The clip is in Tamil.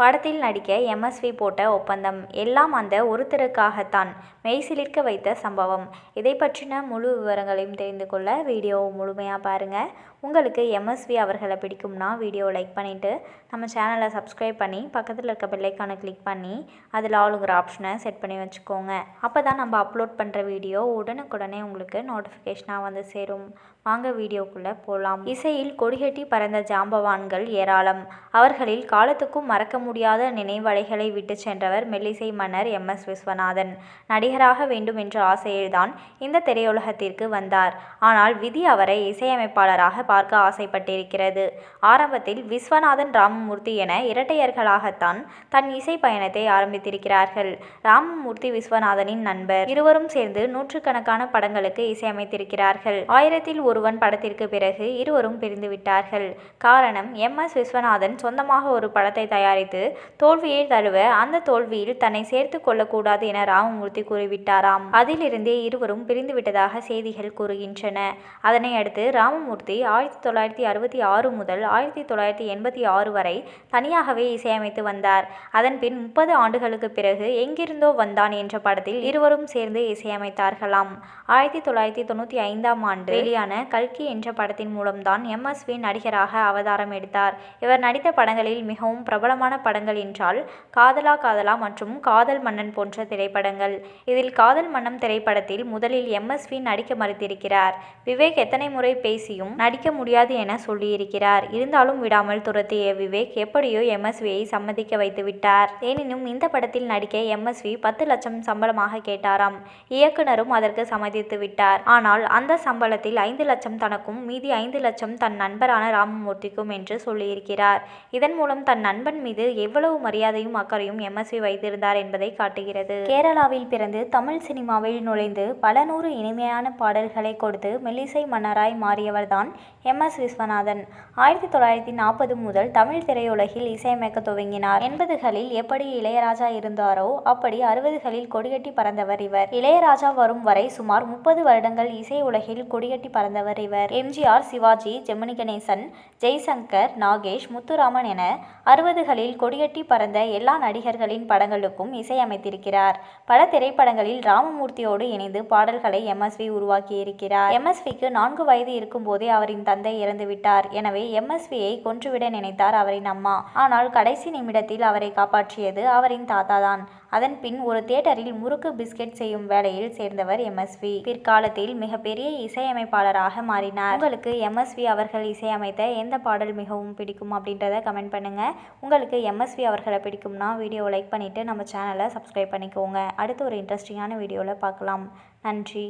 படத்தில் நடிக்க எம்எஸ்வி போட்ட ஒப்பந்தம் எல்லாம் அந்த ஒருத்தருக்காகத்தான் மெய்சிலிர்க்க வைத்த சம்பவம். இதை பற்றின முழு விவரங்களையும் தெரிந்து கொள்ள வீடியோ முழுமையாக பாருங்கள் உங்களுக்கு எம்எஸ்வி அவர்களை பிடிக்கும்னா வீடியோ லைக் பண்ணிவிட்டு நம்ம சேனலை சப்ஸ்கிரைப் பண்ணி பக்கத்தில் இருக்க பெல்லைக்கானை கிளிக் பண்ணி அதில் ஆளுங்கிற ஆப்ஷனை செட் பண்ணி வச்சுக்கோங்க. அப்போ தான் நம்ம அப்லோட் பண்ணுற வீடியோ உடனுக்குடனே உங்களுக்கு நோட்டிஃபிகேஷனாக வந்து சேரும். வாங்க வீடியோக்குள்ளே போகலாம் இசையில் கொடிகட்டி பறந்த ஜாம்பவான்கள் ஏராளம். அவர்களில் காலத்துக்கும் மறக்க முடியாத நினைவலைகளை விட்டு சென்றவர் மெல்லிசை மன்னர் எம் எஸ் விஸ்வநாதன். நடிகராக வேண்டும் என்ற ஆசையில்தான் இந்த திரையுலகத்திற்கு வந்தார். ஆனால் விதி அவரை இசையமைப்பாளராக பார்க்க ஆசைப்பட்டிருக்கிறது. ஆரம்பத்தில் விஸ்வநாதன் ராமமூர்த்தி என இரட்டையர்களாகத்தான் தன் இசை பயணத்தை ஆரம்பித்திருக்கிறார்கள். ராமமூர்த்தி விஸ்வநாதனின் நண்பர். இருவரும் சேர்ந்து நூற்றுக்கணக்கான படங்களுக்கு இசையமைத்திருக்கிறார்கள். ஆயிரத்தில் ஒருவன் படத்திற்கு பிறகு இருவரும் பிரிந்துவிட்டார்கள். காரணம் எம். எஸ். விஸ்வநாதன் சொந்தமாக ஒரு படத்தை தயாரித்து தோல்வியை தழுவ அந்த தோல்வியில் தன்னை சேர்த்து கொள்ளக்கூடாது என ராமமூர்த்தி கூறிவிட்டாராம். அதிலிருந்தே இருவரும் பிரிந்துவிட்டதாக செய்திகள் கூறுகின்றன. அதனை அடுத்து ராமமூர்த்தி ஆயிரத்தி தொள்ளாயிரத்தி அறுபத்தி ஆறு முதல் ஆயிரத்தி தொள்ளாயிரத்தி எண்பத்தி ஆறு வரை தனியாகவே இசையமைத்து வந்தார். அதன் பின் முப்பது ஆண்டுகளுக்கு பிறகு எங்கிருந்தோ வந்தான் என்ற படத்தில் இருவரும் சேர்ந்து இசையமைத்தார்களாம். ஆயிரத்தி தொள்ளாயிரத்தி தொண்ணூற்றி ஐந்தாம் ஆண்டு வெளியான கல்கி என்ற படத்தின் மூலம்தான் எம்எஸ்வி நடிகராக அவதாரம் எடுத்தார். இவர் நடித்த படங்களில் மிகவும் பிரபலமான படங்கள் என்றால் காதலா காதலா மற்றும் காதல் மன்னன் போன்ற திரைப்படங்கள். இதில் காதல் மன்னம் திரைப்படத்தில் முதலில் எம்எஸ்வி நடிக்க மறுத்திருக்கிறார். விவேக் எத்தனை முறை பேசியும் நடிக்க முடியாது என சொல்லியிருக்கிறார். இருந்தாலும் விடாமல் துரத்திய விவேக் எப்படியோ எம்எஸ்வியை சம்மதிக்க வைத்து விட்டார். எனினும் இந்த படத்தில் நடிக்க எம்எஸ்வி பத்து லட்சம் சம்பளமாக கேட்டாராம். இயக்குனரும் அதற்கு சம்மதித்து விட்டார். ஆனால் அந்த சம்பளத்தில் ஐந்து லட்சம் தனக்கும் மீதி ஐந்து லட்சம் தன் நண்பரான ராமமூர்த்திக்கும் என்று சொல்லியிருக்கிறார். இதன் மூலம் தன் நண்பன் மீது எவ்வளவு மரியாதையும் அக்கறையும் எம்எஸ்வி வைத்திருந்தார் என்பதை காட்டுகிறது. கேரளாவில் பிறந்து தமிழ் சினிமாவில் நுழைந்து பல நூறு இனிமையான பாடல்களை கொடுத்து மெல்லிசை மன்னராய் மாறியவர்தான் எம் எஸ் விஸ்வநாதன். ஆயிரத்தி தொள்ளாயிரத்தி நாற்பது முதல் தமிழ் திரையுலகில் இசையமைக்க துவங்கினார். எண்பதுகளில் எப்படி இளையராஜா இருந்தாரோ அப்படி அறுபதுகளில் கொடிகட்டி பறந்தவர் இவர். இளையராஜா வரும் வரை சுமார் முப்பது வருடங்கள் இசை உலகில் கொடிகட்டி பறந்தவர் இவர். எம்ஜிஆர் சிவாஜி ஜெமினி கணேசன் ஜெய்சங்கர் நாகேஷ் முத்துராமன் என அறுபதுகளில் கொடிகட்டி பறந்த எல்லா நடிகர்களின் படங்களுக்கும் இசையமைத்திருக்கிறார். பல திரைப்படங்களில் ராமமூர்த்தியோடு இணைந்து பாடல்களை எம்எஸ்வி உருவாக்கியிருக்கிறார். எம்எஸ்விக்கு நான்கு வயது இருக்கும்போதே அவரின் தந்தை இறந்துவிட்டார் எனவே எம்எஸ்வியை கொன்றுவிட நினைத்தார் அவரின் அம்மா. ஆனால் கடைசி நிமிடத்தில் அவரை காப்பாற்றியது அவரின் தாத்தா தான் அதன் பின் ஒரு தியேட்டரில் முறுக்கு பிஸ்கெட் செய்யும் வேலையில் சேர்ந்தவர் எம்எஸ்வி பிற்காலத்தில் மிகப்பெரிய இசையமைப்பாளராக மாறினார். உங்களுக்கு எம்எஸ்வி அவர்கள் இசையமைத்த எந்த பாடல் மிகவும் பிடிக்கும் அப்படின்றத கமெண்ட் பண்ணுங்க. உங்களுக்கு எம்எஸ்வி அவர்களை பிடிக்கும்னா வீடியோவை லைக் பண்ணிட்டு நம்ம சேனலை சப்ஸ்கிரைப் பண்ணிக்கோங்க. அடுத்து ஒரு இன்ட்ரெஸ்டிங்கான வீடியோவில் பார்க்கலாம். நன்றி.